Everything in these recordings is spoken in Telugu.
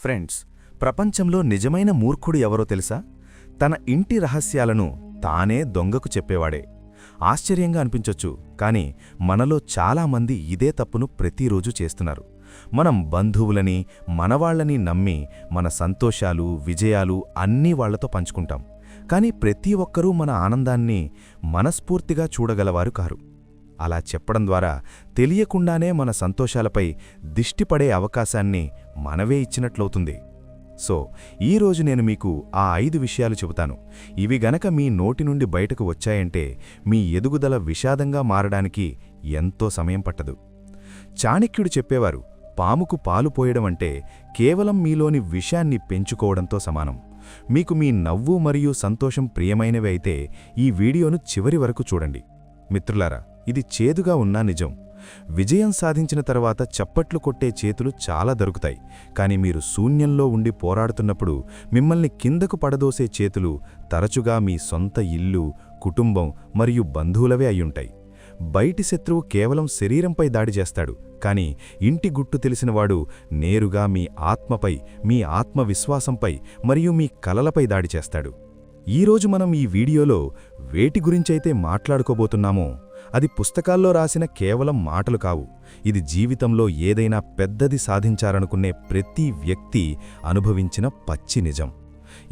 ఫ్రెండ్స్ ప్రపంచంలో నిజమైన మూర్ఖుడు ఎవరో తెలుసా? తన ఇంటి రహస్యాలను తానే దొంగకు చెప్పేవాడే. ఆశ్చర్యంగా అనిపించొచ్చు కాని మనలో చాలామంది ఇదే తప్పును ప్రతిరోజు చేస్తున్నారు. మనం బంధువులని మనవాళ్ళని నమ్మి మన సంతోషాలు విజయాలు అన్నీ వాళ్ళతో పంచుకుంటాం. కాని ప్రతి ఒక్కరూ మన ఆనందాన్ని మనస్ఫూర్తిగా చూడగలవారు కారు. అలా చెప్పడం ద్వారా తెలియకుండానే మన సంతోషాలపై దిష్టిపడే అవకాశాన్ని మనవే ఇచ్చినట్లవుతుంది. సో ఈరోజు నేను మీకు ఆ ఐదు విషయాలు చెబుతాను. ఇవి గనక మీ నోటి నుండి బయటకు వచ్చాయంటే మీ ఎదుగుదల విషాదంగా మారడానికి ఎంతో సమయం పట్టదు. చాణక్యుడు చెప్పేవారు పాముకు పాలు పోయడం అంటే కేవలం మీలోని విషాన్ని పెంచుకోవడంతో సమానం. మీకు మీ నవ్వు మరియు సంతోషం ప్రియమైనవి అయితే ఈ వీడియోను చివరి వరకు చూడండి. మిత్రులారా ఇది చేదుగా ఉన్నా నిజం. విజయం సాధించిన తర్వాత చప్పట్లు కొట్టే చేతులు చాలా దొరుకుతాయి. కాని మీరు శూన్యంలో ఉండి పోరాడుతున్నప్పుడు మిమ్మల్ని కిందకు పడదోసే చేతులు తరచుగా మీ సొంత ఇల్లు కుటుంబం మరియు బంధువులవే అయ్యుంటాయి. బయటి శత్రువు కేవలం శరీరంపై దాడి చేస్తాడు. కాని ఇంటి గుట్టు తెలిసినవాడు నేరుగా మీ ఆత్మపై మీ ఆత్మవిశ్వాసంపై మరియు మీ కలలపై దాడి చేస్తాడు. ఈరోజు మనం ఈ వీడియోలో వేటి గురించైతే మాట్లాడుకోబోతున్నామో అది పుస్తకాల్లో రాసిన కేవలం మాటలు కావు. ఇది జీవితంలో ఏదైనా పెద్దది సాధించారనుకునే ప్రతి వ్యక్తి అనుభవించిన పచ్చి నిజం.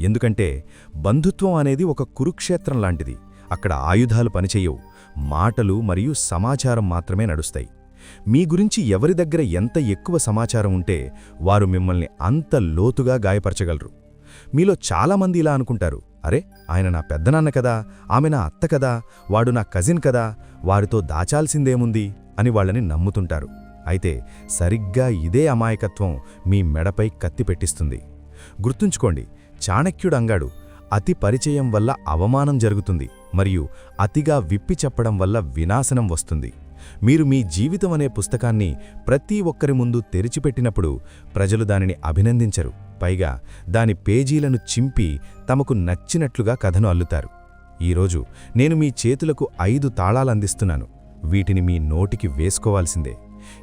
ఎందుకంటే బంధుత్వం అనేది ఒక కురుక్షేత్రం లాంటిది. అక్కడ ఆయుధాలు పనిచేయవు మాటలు మరియు సమాచారం మాత్రమే నడుస్తాయి. మీ గురించి ఎవరి దగ్గర ఎంత ఎక్కువ సమాచారం ఉంటే వారు మిమ్మల్ని అంత లోతుగా గాయపరచగలరు. మీలో చాలామంది ఇలా అనుకుంటారు. అరే ఆయన నా పెద్దనాన్న కదా ఆమె నా అత్త కదా వాడు నా కజిన్ కదా వారితో దాచాల్సిందేముంది అని వాళ్ళని నమ్ముతుంటారు. అయితే సరిగ్గా ఇదే అమాయకత్వం మీ మెడపై కత్తి పెట్టిస్తుంది. గుర్తుంచుకోండి చాణక్యుడంగాడు అతి పరిచయం వల్ల అవమానం జరుగుతుంది మరియు అతిగా విప్పి చెప్పడం వల్ల వినాశనం వస్తుంది. మీరు మీ జీవితం అనే పుస్తకాన్ని ప్రతి ఒక్కరి ముందు తెరిచిపెట్టినప్పుడు ప్రజలు దానిని అభినందించరు. పైగా దాని పేజీలను చింపి తమకు నచ్చినట్లుగా కథను అల్లుతారు. ఈరోజు నేను మీ చేతులకు ఐదు తాళాలందిస్తున్నాను వీటిని మీ నోటికి వేసుకోవాల్సిందే.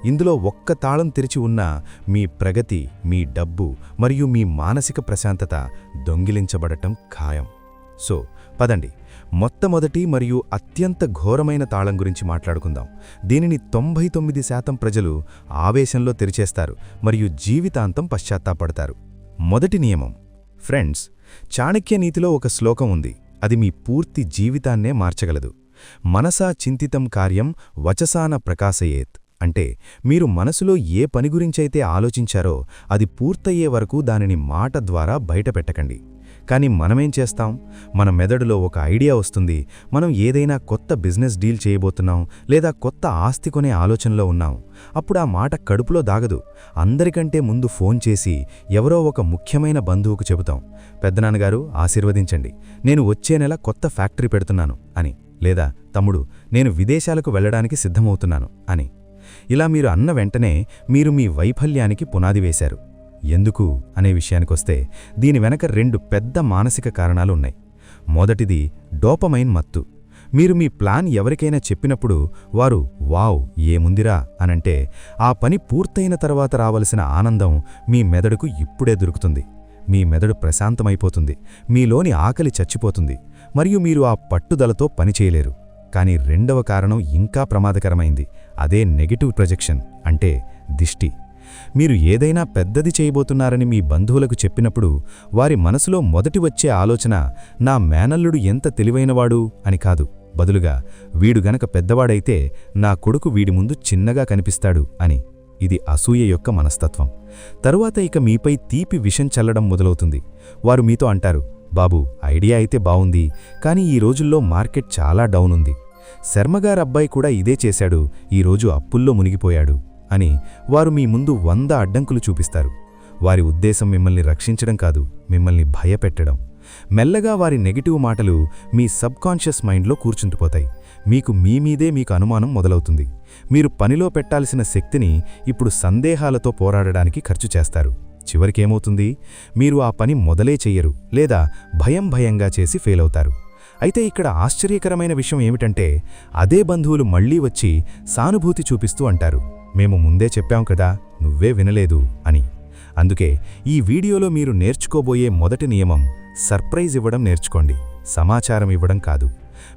ఇందులో ఒక్క తాళం తెరిచి ఉన్నా మీ ప్రగతి మీ డబ్బు మరియు మీ మానసిక ప్రశాంతత దొంగిలించబడటం ఖాయం. సో పదండి. మొట్టమొదటి మరియు అత్యంత ఘోరమైన తాళం గురించి మాట్లాడుకుందాం. దీనిని తొంభై తొమ్మిది శాతం ప్రజలు ఆవేశంలో తెరిచేస్తారు మరియు జీవితాంతం పశ్చాత్తాపడతారు. మొదటి నియమం. ఫ్రెండ్స్ చాణక్య నీతిలో ఒక శ్లోకం ఉంది. అది మీ పూర్తి జీవితాన్నే మార్చగలదు. మనసా చింతితం కార్యం వచసాన ప్రకాశయేత్. అంటే మీరు మనసులో ఏ పని గురించైతే ఆలోచించారో అది పూర్తయ్యే వరకు దానిని మాట ద్వారా బయటపెట్టకండి. కానీ మనమేం చేస్తాం? మన మెదడులో ఒక ఐడియా వస్తుంది. మనం ఏదైనా కొత్త బిజినెస్ డీల్ చేయబోతున్నాం లేదా కొత్త ఆస్తి కొనే ఆలోచనలో ఉన్నాం. అప్పుడు ఆ మాట కడుపులో దాగదు. అందరికంటే ముందు ఫోన్ చేసి ఎవరో ఒక ముఖ్యమైన బంధువుకు చెబుతాం. పెద్దనాన్నగారు ఆశీర్వదించండి. నేను వచ్చే నెల కొత్త ఫ్యాక్టరీ పెడుతున్నాను అని. లేదా తమ్ముడు నేను విదేశాలకు వెళ్ళడానికి సిద్ధమవుతున్నాను అని. ఇలా మీరు అన్న వెంటనే మీరు మీ వైఫల్యానికి పునాది వేశారు. ఎందుకు అనే విషయానికొస్తే దీని వెనక రెండు పెద్ద మానసిక కారణాలు ఉన్నాయి. మొదటిది డోపమైన్ మత్తు. మీరు మీ ప్లాన్ ఎవరికైనా చెప్పినప్పుడు వారు వావ్ ఏముందిరా అనంటే ఆ పని పూర్తయిన తర్వాత రావలసిన ఆనందం మీ మెదడుకు ఇప్పుడే దొరుకుతుంది. మీ మెదడు ప్రశాంతమైపోతుంది. మీలోని ఆకలి చచ్చిపోతుంది. మరియు మీరు ఆ పట్టుదలతో పనిచేయలేరు కానీ రెండవ కారణం ఇంకా ప్రమాదకరమైంది. అదే నెగిటివ్ ప్రొజెక్షన్ అంటే దిష్టి. మీరు ఏదైనా పెద్దది చేయబోతున్నారని మీ బంధువులకు చెప్పినప్పుడు వారి మనసులో మొదటి వచ్చే ఆలోచన నా మేనల్లుడు ఎంత తెలివైనవాడు అని కాదు. బదులుగా వీడు గనక పెద్దవాడైతే నా కొడుకు వీడి ముందు చిన్నగా కనిపిస్తాడు అని. ఇది అసూయ యొక్క మనస్తత్వం. తరువాత ఇక మీపై తీపి విషం చల్లడం మొదలవుతుంది. వారు మీతో అంటారు బాబు ఐడియా అయితే బావుంది కానీ ఈ రోజుల్లో మార్కెట్ చాలా డౌన్ ఉంది. శర్మగారబ్బాయి కూడా ఇదే చేశాడు ఈరోజు అప్పుల్లో మునిగిపోయాడు అని వారు మీ ముందు వంద అడ్డంకులు చూపిస్తారు. వారి ఉద్దేశం మిమ్మల్ని రక్షించడం కాదు మిమ్మల్ని భయపెట్టడం. మెల్లగా వారి నెగిటివ్ మాటలు మీ సబ్కాన్షియస్ మైండ్లో కూర్చుంటుపోతాయి మీకు మీ మీదే మీకు అనుమానం మొదలవుతుంది. మీరు పనిలో పెట్టాల్సిన శక్తిని ఇప్పుడు సందేహాలతో పోరాడడానికి ఖర్చు చేస్తారు. చివరికేమవుతుంది? మీరు ఆ పని మొదలే చెయ్యరు లేదా భయం భయంగా చేసి ఫెయిల్ అవుతారు అయితే ఇక్కడ ఆశ్చర్యకరమైన విషయం ఏమిటంటే అదే బంధువులు మళ్ళీ వచ్చి సానుభూతి చూపిస్తూ అంటారు. మేము ముందే చెప్పాం కదా నువ్వే వినలేదు అని. అందుకే ఈ వీడియోలో మీరు నేర్చుకోబోయే మొదటి నియమం సర్ప్రైజ్ ఇవ్వడం నేర్చుకోండి. సమాచారం ఇవ్వడం కాదు.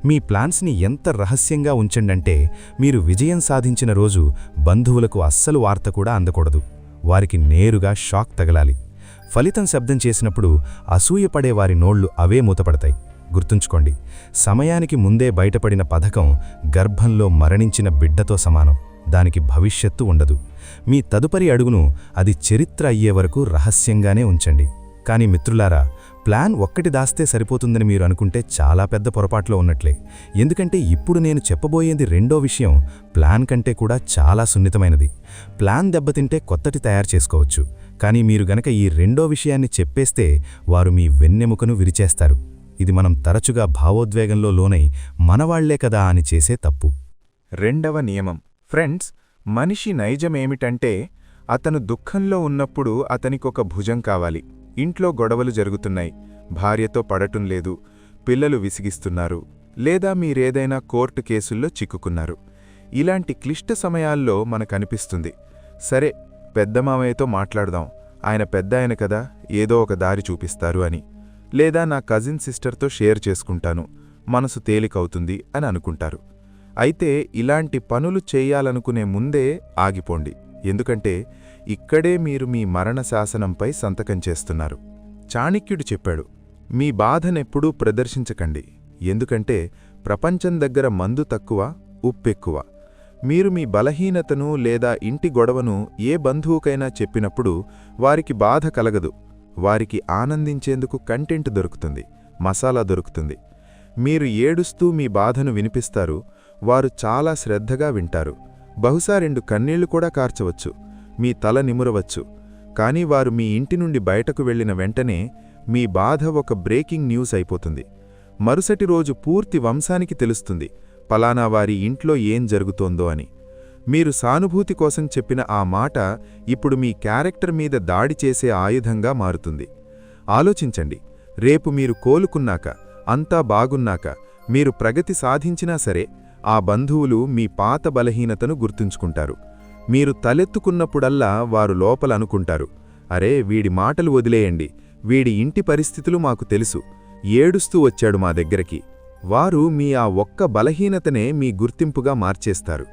మీ ప్లాన్స్ని ఎంత రహస్యంగా ఉంచండంటే మీరు విజయం సాధించిన రోజు బంధువులకు అస్సలు వార్త కూడా అందకూడదు. వారికి నేరుగా షాక్ తగలాలి. ఫలితం శబ్దం చేసినప్పుడు అసూయపడే వారి నోళ్ళు అవే మూతపడతాయి. గుర్తుంచుకోండి సమయానికి ముందే బయటపడిన పథకం గర్భంలో మరణించిన బిడ్డతో సమానం. దానికి భవిష్యత్తు ఉండదు. మీ తదుపరి అడుగును అది చరిత్ర అయ్యే వరకు రహస్యంగానే ఉంచండి. కానీ మిత్రులారా ప్లాన్ ఒక్కటి దాస్తే సరిపోతుందని మీరు అనుకుంటే చాలా పెద్ద పొరపాట్లో ఉన్నట్లే. ఎందుకంటే ఇప్పుడు నేను చెప్పబోయేది రెండో విషయం ప్లాన్ కంటే కూడా చాలా సున్నితమైనది. ప్లాన్ దెబ్బతింటే కొత్తటి తయారు చేసుకోవచ్చు. కానీ మీరు గనక ఈ రెండో విషయాన్ని చెప్పేస్తే వారు మీ వెన్నెముకను విరిచేస్తారు. ఇది మనం తరచుగా భావోద్వేగంలో లోనై మనవాళ్ళే కదా అని చేసే తప్పు. రెండవ నియమం. ఫ్రెండ్స్ మనిషి నైజమేమిటంటే అతను దుఃఖంలో ఉన్నప్పుడు అతనికొక భుజం కావాలి. ఇంట్లో గొడవలు జరుగుతున్నాయి. భార్యతో పడటం లేదు. పిల్లలు విసిగిస్తున్నారు. లేదా మీరేదైనా కోర్టు కేసుల్లో చిక్కుకున్నారు. ఇలాంటి క్లిష్ట సమయాల్లో మనకనిపిస్తుంది. సరే పెద్దమామయ్యతో మాట్లాడదాం. ఆయన పెద్ద ఆయన కదా ఏదో ఒక దారి చూపిస్తారు అని. లేదా నా కజిన్ సిస్టర్తో షేర్ చేసుకుంటాను. మనసు తేలికవుతుంది అని అనుకుంటారు. అయితే ఇలాంటి పనులు చేయాలనుకునే ముందే ఆగిపోండి. ఎందుకంటే ఇక్కడే మీరు మీ మరణ శాసనంపై సంతకం చేస్తున్నారు. చాణిక్యుడు చెప్పాడు మీ బాధనెప్పుడూ ప్రదర్శించకండి. ఎందుకంటే ప్రపంచం దగ్గర మందు తక్కువ ఉప్పెక్కువ. మీరు మీ బలహీనతను లేదా ఇంటి గొడవను ఏ బంధువుకైనా చెప్పినప్పుడు వారికి బాధ కలగదు. వారికి ఆనందించేందుకు కంటెంట్ దొరుకుతుంది మసాలా దొరుకుతుంది. మీరు ఏడుస్తూ మీ బాధను వినిపిస్తారు వారు చాలా శ్రద్ధగా వింటారు. బహుశా రెండు కన్నీళ్ళు కూడా కార్చవచ్చు. మీ తల నిమురవచ్చు. కానీ వారు మీ ఇంటి నుండి బయటకు వెళ్ళిన వెంటనే మీ బాధ ఒక బ్రేకింగ్ న్యూస్ అయిపోతుంది. మరుసటి రోజు పూర్తి వంశానికి తెలుస్తుంది పలానా వారి ఇంట్లో ఏం జరుగుతోందో అని. మీరు సానుభూతి కోసం చెప్పిన ఆ మాట ఇప్పుడు మీ క్యారెక్టర్ మీద దాడి చేసే ఆయుధంగా మారుతుంది. ఆలోచించండి రేపు మీరు కోలుకున్నాక అంతా బాగున్నాక మీరు ప్రగతి సాధించినా సరే ఆ బంధువులు మీ పాత బలహీనతను గుర్తుంచుకుంటారు. మీరు తలెత్తుకున్నప్పుడల్లా వారు లోపల అనుకుంటారు. అరే వీడి మాటలు వదిలేయండి. వీడి ఇంటి పరిస్థితులు మాకు తెలుసు. ఏడుస్తూ వచ్చాడు మా దగ్గరికి. వారు మీ ఆ ఒక్క బలహీనతనే మీ గుర్తింపుగా మార్చేస్తారు.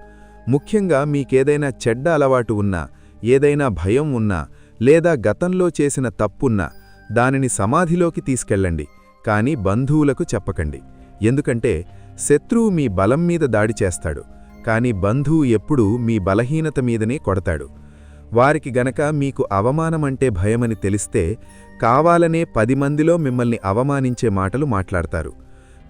ముఖ్యంగా మీకేదైనా చెడ్డ అలవాటు ఉన్నా ఏదైనా భయం ఉన్నా లేదా గతంలో చేసిన తప్పున్నా దానిని సమాధిలోకి తీసుకెళ్ళండి. కాని బంధువులకు చెప్పకండి. ఎందుకంటే శత్రువు మీ బలం మీద దాడి చేస్తాడు కాని బంధువు ఎప్పుడూ మీ బలహీనత మీదనే కొడతాడు. వారికి గనక మీకు అవమానమంటే భయమని తెలిస్తే కావాలనే పది మందిలో మిమ్మల్ని అవమానించే మాటలు మాట్లాడతారు.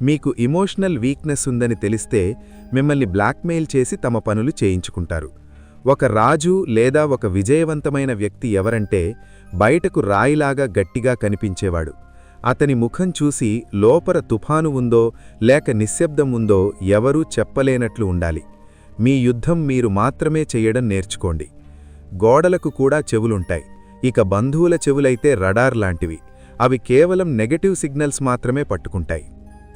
మీకు ఇమోషనల్ వీక్నెస్ ఉందని తెలిస్తే మిమ్మల్ని బ్లాక్మెయిల్ చేసి తమ పనులు చేయించుకుంటారు. ఒక రాజు లేదా ఒక విజయవంతమైన వ్యక్తి ఎవరంటే బయటకు రాయిలాగా గట్టిగా కనిపించేవాడు. అతని ముఖం చూసి లోపర తుఫాను ఉందో లేక నిశ్శబ్దం ఉందో ఎవరూ చెప్పలేనట్లు ఉండాలి. మీ యుద్ధం మీరు మాత్రమే చెయ్యడం నేర్చుకోండి. గోడలకు కూడా చెవులుంటాయి. ఇక బంధువుల చెవులైతే రడార్ లాంటివి. అవి కేవలం నెగటివ్ సిగ్నల్స్ మాత్రమే పట్టుకుంటాయి.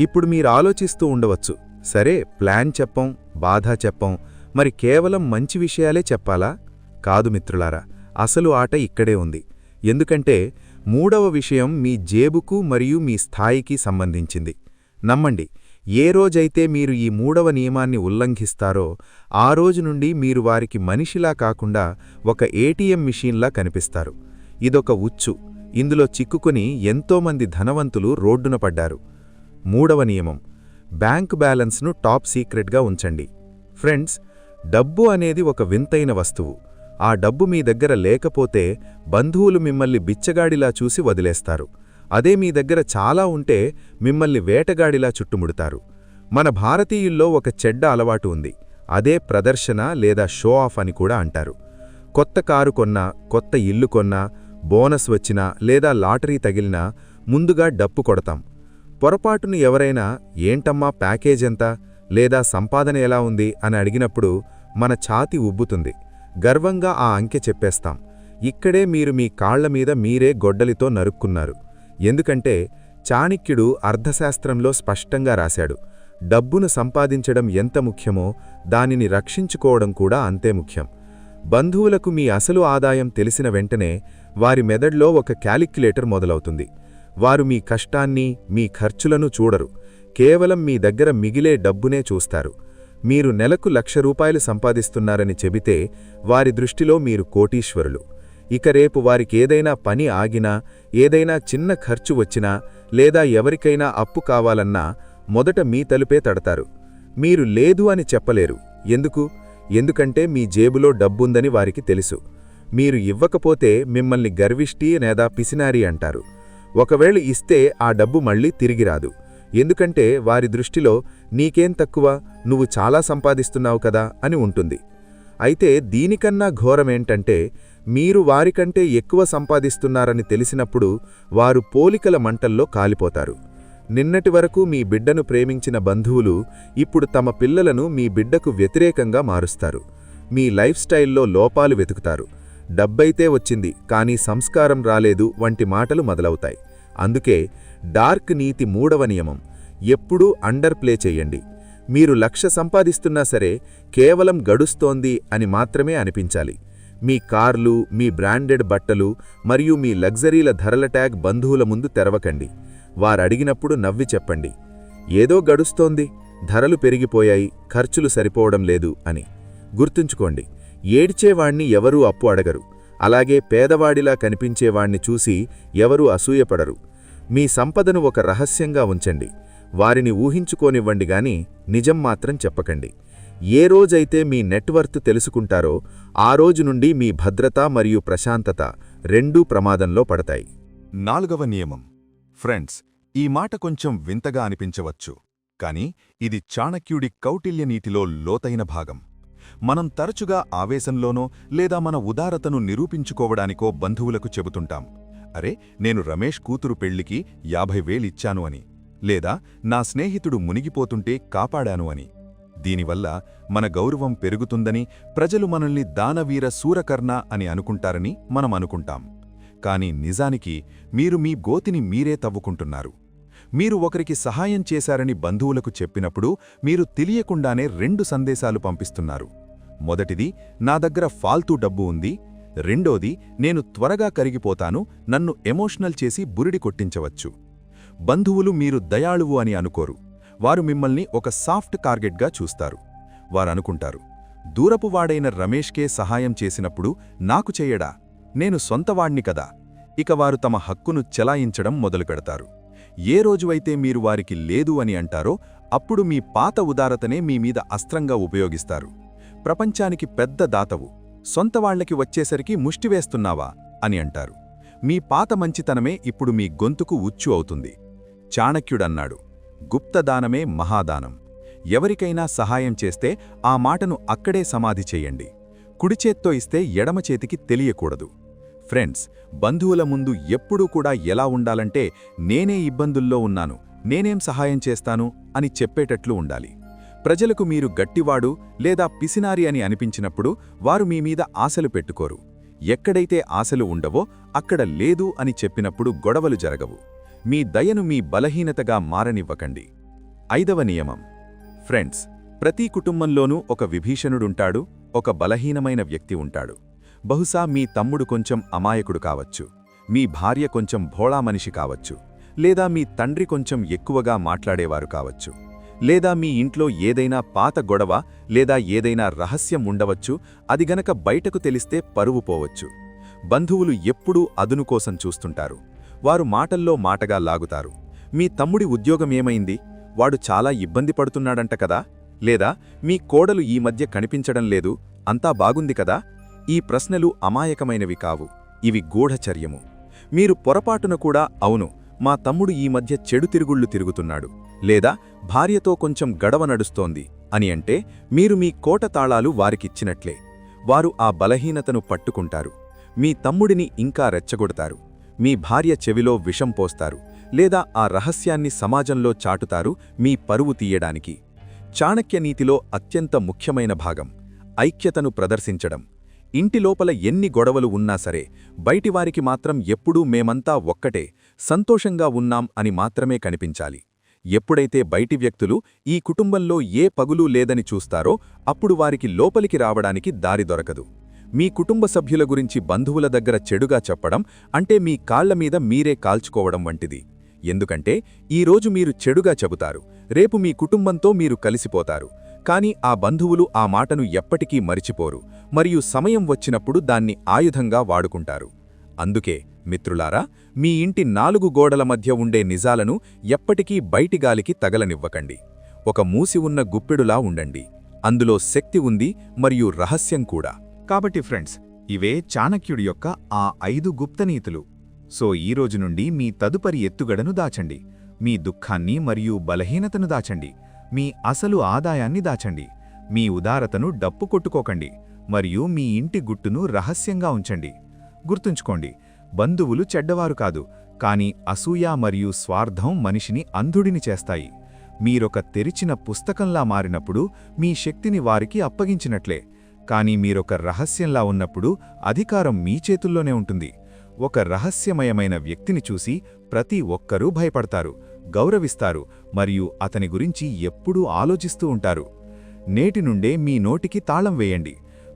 ఇప్పుడు మీరు ఆలోచిస్తూ ఉండవచ్చు. సరే ప్లాన్ చెప్పం బాధ చెప్పం మరి కేవలం మంచి విషయాలే చెప్పాలా? కాదు మిత్రులారా అసలు ఆట ఇక్కడే ఉంది. ఎందుకంటే మూడవ విషయం మీ జేబుకు మరియు మీ స్థాయికి సంబంధించింది. నమ్మండి ఏ రోజైతే మీరు ఈ మూడవ నియమాన్ని ఉల్లంఘిస్తారో ఆ రోజు నుండి మీరు వారికి మనిషిలా కాకుండా ఒక ఏటీఎం మిషీన్లా కనిపిస్తారు. ఇదొక ఉచ్చు. ఇందులో చిక్కుకుని ఎంతోమంది ధనవంతులు రోడ్డున పడ్డారు. మూడవ నియమం. బ్యాంక్ బ్యాలెన్స్ను టాప్ సీక్రెట్గా ఉంచండి. ఫ్రెండ్స్ డబ్బు అనేది ఒక వింతైన వస్తువు. ఆ డబ్బు మీ దగ్గర లేకపోతే బంధువులు మిమ్మల్ని బిచ్చగాడిలా చూసి వదిలేస్తారు. అదే మీ దగ్గర చాలా ఉంటే మిమ్మల్ని వేటగాడిలా చుట్టుముడతారు. మన భారతీయుల్లో ఒక చెడ్డ అలవాటు ఉంది. అదే ప్రదర్శన లేదా షో ఆఫ్ అని కూడా అంటారు. కొత్త కారు కొన్నా కొత్త ఇల్లు కొన్నా బోనస్ వచ్చినా లేదా లాటరీ తగిలినా ముందుగా డప్పు కొడతాం. పొరపాటును ఎవరైనా ఏంటమ్మా ప్యాకేజ్ ఎంత? లేదా సంపాదన ఎలా ఉంది అని అడిగినప్పుడు మన ఛాతి ఉబ్బుతుంది. గర్వంగా ఆ అంకె చెప్పేస్తాం. ఇక్కడే మీరు మీ కాళ్ళమీద మీరే గొడ్డలితో నరుక్కున్నారు. ఎందుకంటే చాణిక్యుడు అర్థశాస్త్రంలో స్పష్టంగా రాశాడు. డబ్బును సంపాదించడం ఎంత ముఖ్యమో దానిని రక్షించుకోవడం కూడా అంతే ముఖ్యం. బంధువులకు మీ అసలు ఆదాయం తెలిసిన వెంటనే వారి మెదడ్లో ఒక క్యాలిక్యులేటర్ మొదలవుతుంది. వారు మీ కష్టాన్ని మీ ఖర్చులను చూడరు. కేవలం మీ దగ్గర మిగిలే డబ్బునే చూస్తారు. మీరు నెలకు లక్ష రూపాయలు సంపాదిస్తున్నారని చెబితే వారి దృష్టిలో మీరు కోటీశ్వరులు. ఇక రేపు వారికేదైనా పని ఆగినా ఏదైనా చిన్న ఖర్చు వచ్చినా లేదా ఎవరికైనా అప్పు కావాలన్నా మొదట మీ తలుపే తడతారు. మీరు లేదు అని చెప్పలేరు. ఎందుకు? ఎందుకంటే మీ జేబులో డబ్బుందని వారికి తెలుసు. మీరు ఇవ్వకపోతే మిమ్మల్ని గర్విష్టి లేదా పిసినారి అంటారు. ఒకవేళ ఇస్తే ఆ డబ్బు మళ్ళీ తిరిగిరాదు ఎందుకంటే వారి దృష్టిలో నీకేం తక్కువ నువ్వు చాలా సంపాదిస్తున్నావు కదా అని ఉంటుంది. అయితే దీనికన్నా ఘోరమేంటంటే మీరు వారికంటే ఎక్కువ సంపాదిస్తున్నారని తెలిసినప్పుడు వారు పోలికల మంటల్లో కాలిపోతారు. నిన్నటి వరకు మీ బిడ్డను ప్రేమించిన బంధువులు ఇప్పుడు తమ పిల్లలను మీ బిడ్డకు వ్యతిరేకంగా మారుస్తారు. మీ లైఫ్ స్టైల్లో లోపాలు వెతుకుతారు. డబ్బైతే వచ్చింది కానీ సంస్కారం రాలేదు వంటి మాటలు మొదలవుతాయి. అందుకే డార్క్ నీతి మూడవ నియమం. ఎప్పుడూ అండర్ ప్లే చేయండి. మీరు లక్ష సంపాదిస్తున్నా సరే కేవలం గడుస్తోంది అని మాత్రమే అనిపించాలి. మీ కార్లు మీ బ్రాండెడ్ బట్టలు మరియు మీ లగ్జరీల ధరల ట్యాగ్ బంధువుల ముందు తెరవకండి. వారడిగినప్పుడు నవ్వి చెప్పండి. ఏదో గడుస్తోంది ధరలు పెరిగిపోయాయి ఖర్చులు సరిపోవడం లేదు అని. గుర్తుంచుకోండి ఏడ్చేవాణ్ణి ఎవరూ అప్పు అడగరు. అలాగే పేదవాడిలా కనిపించేవాణ్ణి చూసి ఎవరూ అసూయపడరు. మీ సంపదను ఒక రహస్యంగా ఉంచండి. వారిని ఊహించుకోనివ్వండి గాని నిజం మాత్రం చెప్పకండి. ఏ రోజైతే మీ నెట్వర్త్ తెలుసుకుంటారో ఆ రోజు నుండి మీ భద్రత మరియు ప్రశాంతత రెండూ ప్రమాదంలో పడతాయి. నాలుగవ నియమం. ఫ్రెండ్స్ ఈ మాట కొంచెం వింతగా అనిపించవచ్చు కాని ఇది చాణక్యుడి కౌటిల్య నీతిలో లోతైన భాగం. మనం తరచుగా ఆవేశంలోనో లేదా మన ఉదారతను నిరూపించుకోవడానికో బంధువులకు చెబుతుంటాం. అరే నేను రమేష్ కూతురు పెళ్ళికి యాభై వేలిచ్చాను అని. లేదా నా స్నేహితుడు మునిగిపోతుంటే కాపాడాను అని. దీనివల్ల మన గౌరవం పెరుగుతుందని ప్రజలు మనల్ని దానవీర సూరకర్ణ అని అనుకుంటారని మనం అనుకుంటాం. కాని నిజానికి మీరు మీ గోతిని మీరే తవ్వుకుంటున్నారు. మీరు ఒకరికి సహాయం చేశారని బంధువులకు చెప్పినప్పుడు మీరు తెలియకుండానే రెండు సందేశాలు పంపిస్తున్నారు. మొదటిది నా దగ్గర ఫాల్తూ డబ్బు ఉంది రెండోది నేను త్వరగా కరిగిపోతాను నన్ను ఎమోషనల్ చేసి బురిడి కొట్టించవచ్చు. బంధువులు మీరు దయాళువు అని అనుకోరు. వారు మిమ్మల్ని ఒక సాఫ్ట్ టార్గెట్గా చూస్తారు. వారనుకుంటారు దూరపువాడైన రమేష్కే సహాయం చేసినప్పుడు నాకు చెయ్యడా నేను సొంతవాణ్ణి కదా. ఇక వారు తమ హక్కును చెలాయించడం మొదలుపెడతారు ఏ రోజువైతే మీరు వారికి లేదు అని అంటారో అప్పుడు మీ పాత ఉదారతనే మీ మీద అస్త్రంగా ఉపయోగిస్తారు. ప్రపంచానికి పెద్ద దాతవు. సొంతవాళ్ళకి వచ్చేసరికి ముష్టివేస్తున్నావా అని అంటారు. మీ పాత మంచితనమే ఇప్పుడు మీ గొంతుకు ఉచ్చు అవుతుంది. చాణక్యుడన్నాడు. గుప్తదానమే మహాదానం. ఎవరికైనా సహాయం చేస్తే ఆ మాటను అక్కడే సమాధి చెయ్యండి కుడిచేత్తో ఇస్తే ఎడమ చేతికి తెలియకూడదు. ఫ్రెండ్స్ బంధువుల ముందు ఎప్పుడూ కూడా ఎలా ఉండాలంటే నేనే ఇబ్బందుల్లో ఉన్నాను నేనేం సహాయం చేస్తాను అని చెప్పేటట్లు ఉండాలి. ప్రజలకు మీరు గట్టివాడు లేదా పిసినారి అని అనిపించినప్పుడు వారు మీ మీద ఆశలు పెట్టుకోరు. ఎక్కడైతే ఆశలు ఉండవో అక్కడ లేదు అని చెప్పినప్పుడు గొడవలు జరగవు. మీ దయను మీ బలహీనతగా మారనివ్వకండి. ఐదవ నియమం. ఫ్రెండ్స్ ప్రతి కుటుంబంలోనూ ఒక విభీషణుడుంటాడు ఒక బలహీనమైన వ్యక్తి ఉంటాడు. బహుశా మీ తమ్ముడు కొంచెం అమాయకుడు కావచ్చు మీ భార్య కొంచెం భోళా మనిషి కావచ్చు లేదా మీ తండ్రి కొంచెం ఎక్కువగా మాట్లాడేవారు కావచ్చు. లేదా మీ ఇంట్లో ఏదైనా పాత గొడవ లేదా ఏదైనా రహస్యం ఉండవచ్చు అది గనక బయటకు తెలిస్తే పరువు పోవచ్చు. బంధువులు ఎప్పుడూ అదును కోసం చూస్తుంటారు. వారు మాటల్లో మాటగా లాగుతారు. మీ తమ్ముడి ఉద్యోగమేమైంది వాడు చాలా ఇబ్బంది పడుతున్నాడంట కదా? లేదా మీ కోడలు ఈ మధ్య కనిపించడం లేదు అంతా బాగుంది కదా? ఈ ప్రశ్నలు అమాయకమైనవి కావు. ఇవి గూఢచర్యము. మీరు పొరపాటున కూడా అవును. మా తమ్ముడు ఈ మధ్య చెడు తిరుగుళ్ళు తిరుగుతున్నాడు. లేదా భార్యతో కొంచెం గడవ నడుస్తోంది అని అంటే మీరు మీ కోట తాళాలు వారికిచ్చినట్లే. వారు ఆ బలహీనతను పట్టుకుంటారు. మీ తమ్ముడిని ఇంకా రెచ్చగొడతారు. మీ భార్య చెవిలో విషం పోస్తారు. లేదా ఆ రహస్యాన్ని సమాజంలో చాటుతారు మీ పరువు తీయడానికి. చాణక్యనీతిలో అత్యంత ముఖ్యమైన భాగం ఐక్యతను ప్రదర్శించడం. ఇంటి లోపల ఎన్ని గొడవలు ఉన్నా సరే బయటివారికి మాత్రం ఎప్పుడూ మేమంతా ఒక్కటే సంతోషంగా ఉన్నాం అని మాత్రమే కనిపించాలి. ఎప్పుడైతే బయటి వ్యక్తులు ఈ కుటుంబంలో ఏ పగులు లేదని చూస్తారో అప్పుడు వారికి లోపలికి రావడానికి దారి దొరకదు. మీ కుటుంబ సభ్యుల గురించి బంధువుల దగ్గర చెడుగా చెప్పడం అంటే మీ కాళ్ళ మీద మీరే కాల్చుకోవడం వంటిది. ఎందుకంటే ఈరోజు మీరు చెడుగా చెబుతారు రేపు మీ కుటుంబంతో మీరు కలిసిపోతారు. కాని ఆ బంధువులు ఆ మాటను ఎప్పటికీ మరిచిపోరు మరియు సమయం వచ్చినప్పుడు దాన్ని ఆయుధంగా వాడుకుంటారు. అందుకే మిత్రులారా మీ ఇంటి నాలుగు గోడల మధ్య ఉండే నిజాలను ఎప్పటికీ బయటిగాలికి తగలనివ్వకండి. ఒక మూసి ఉన్న గుప్పెడులా ఉండండి. అందులో శక్తి ఉంది మరియు రహస్యం కూడా. కాబట్టి ఫ్రెండ్స్ ఇవే చాణక్యుడి యొక్క ఆ ఐదు గుప్తనీతులు సో ఈ రోజు నుండి మీ తదుపరి ఎత్తుగడను దాచండి. మీ దుఃఖాన్ని మరియు బలహీనతను దాచండి. మీ అసలు ఆదాయాన్ని దాచండి. మీ ఉదారతను డప్పు కొట్టుకోకండి. మరియు మీ ఇంటి గుట్టును రహస్యంగా ఉంచండి. గుర్తుంచుకోండి బంధువులు చెడ్డవారు కాదు కాని అసూయ మరియు స్వార్థం మనిషిని అంధుడిని చేస్తాయి. మీరొక తెరిచిన పుస్తకంలా మారినప్పుడు మీ శక్తిని వారికి అప్పగించినట్లే కానీ మీరొక రహస్యంలా ఉన్నప్పుడు అధికారం మీ చేతుల్లోనే ఉంటుంది. ఒక రహస్యమయమైన వ్యక్తిని చూసి ప్రతి ఒక్కరూ భయపడతారు గౌరవిస్తారు మరియు అతని గురించి ఎప్పుడూ ఆలోచిస్తూ ఉంటారు. నేటి నుండే మీ నోటికి తాళం వేయండి.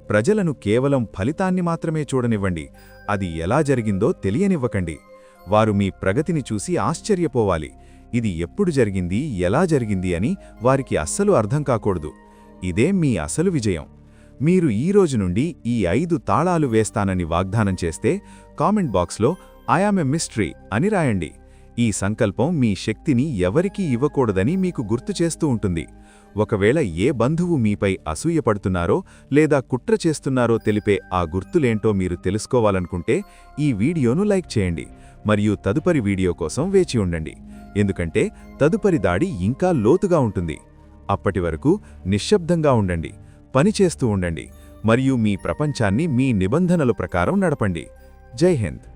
ప్రజలను కేవలం ఫలితాన్ని మాత్రమే చూడనివ్వండి. అది ఎలా జరిగిందో తెలియనివ్వకండి. వారు మీ ప్రగతిని చూసి ఆశ్చర్యపోవాలి. ఇది ఎప్పుడు జరిగింది ఎలా జరిగింది అని వారికి అస్సలు అర్థం కాకూడదు. ఇదే మీ అసలు విజయం. మీరు ఈ రోజు నుండి ఈ ఐదు తాళాలు వేస్తానని వాగ్దానం చేస్తే కామెంట్ బాక్స్లో ఐఆమ్ ఎ మిస్టరీ అని రాయండి. ఈ సంకల్పం మీ శక్తిని ఎవరికీ ఇవ్వకూడదని మీకు గుర్తు చేస్తూ ఉంటుంది. ఒకవేళ ఏ బంధువు మీపై అసూయపడుతున్నారో లేదా కుట్ర చేస్తున్నారో తెలిపే ఆ గుర్తులేంటో మీరు తెలుసుకోవాలనుకుంటే ఈ వీడియోను లైక్ చేయండి మరియు తదుపరి వీడియో కోసం వేచి ఉండండి. ఎందుకంటే తదుపరి దాడి ఇంకా లోతుగా ఉంటుంది. అప్పటి వరకు నిశ్శబ్దంగా ఉండండి పనిచేస్తూ ఉండండి మరియు మీ ప్రపంచాన్ని మీ నిబంధనల ప్రకారం నడపండి. జై హింద్.